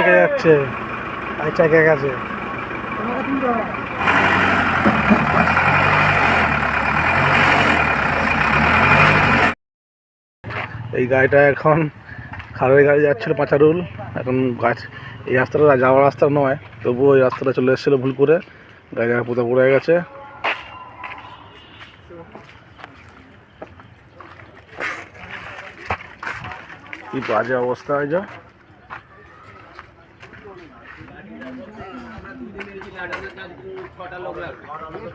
এটা যাচ্ছে কে গেছে এই গাড়িটা এখন খালের গাড়ি যাচ্ছিল পাঁচারুল। এখন গাছ এই রাস্তাটা যাওয়ার রাস্তা নয়, তবুও এই রাস্তাটা চলে এসেছিল ভুল করে গাড়িটা পোতা পড়ে গেছে। কি বাজে অবস্থা হয়ে যা।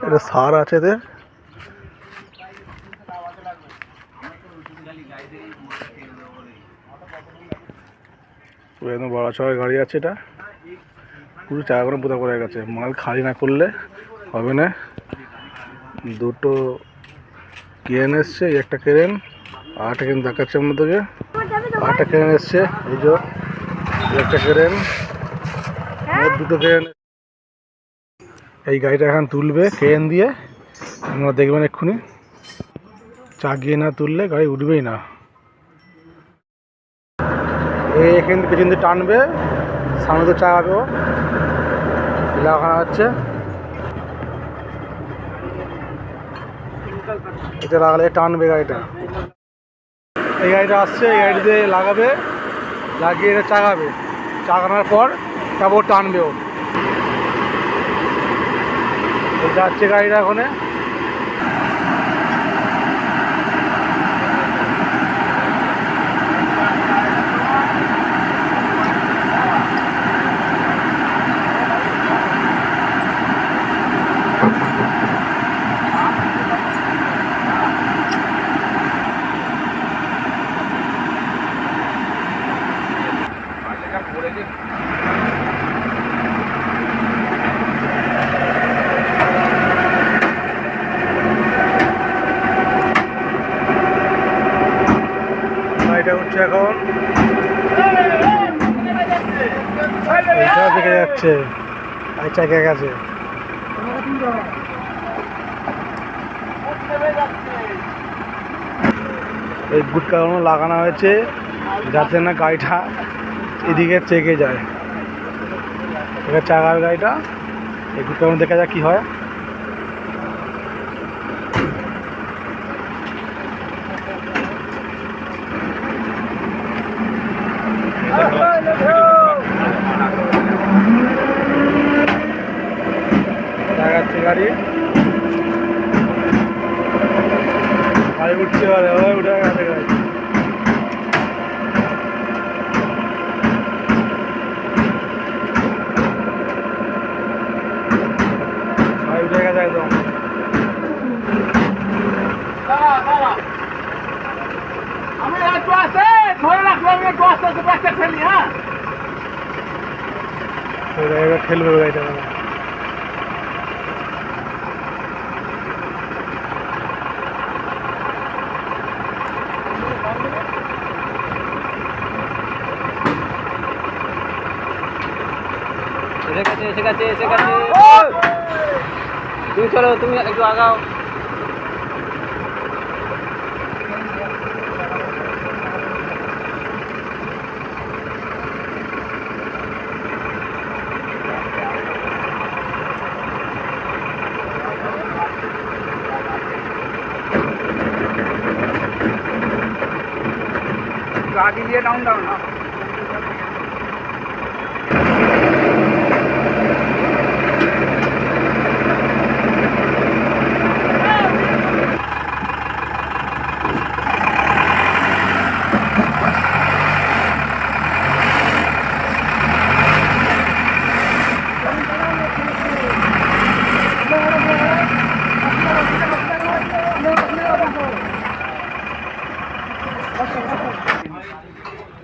এটা সার আছে এদের। একদম বড় চড়া গাড়ি আছে এটা। পুরো চাকাগুলো পোতা করে গেছে। মাল খালি না করলে হবে না। দুটো কেরেন এসছে একটা কেরেন আর একটা কেরেন দেখাচ্ছে আপনাদেরকে। আর একটা কেরেন এসছে, এই একটা কেরেন। এই গাড়িটা এখন তুলবে কেরেন দিয়ে? আপনারা দেখবেন এক্ষুনি। চাগিয়ে না তুললে গাড়ি উঠবেই না। এখান থেকে পেছন দিয়ে টানবে, সামনে তো চাগাবে ও লাগানো হচ্ছে এটা লাগালে টানবে গাড়িটা। এই গাড়িটা আসছে, এই গাড়িতে লাগাবে, লাগিয়ে এটা চাগাবে চাগানোর পর তারপর টানবে ও যাচ্ছে গাড়িটা ওখানে। গাড়িটা এখন। এটা যাচ্ছে। আচ্ছা কে গেছে? এই গুটকাগুলো লাগানো হয়েছে যাতে না গাড়িটা, এদিকে চেকে যায়। এটা চাকার গাড়িটা, এই গুটকাগুলো দেখা যাক কি হয়। দেখাচ্ছে গাড়ি গাড়ি উঠছে ওই উঠে গেছে গাড়ি উঠে গেছে একদম আমি একটু আছে ধরে রাখব আমি একটু আস্তে আস্তে ব্যাগটা ফেলি হ্যাঁ এবার গাড়িটা এসে গেছে এসে গেছে এসে গেছে তুমি চলো তুমি একটু আগাও একটু আগে দিয়ে ডাউন ডাউন না すごい。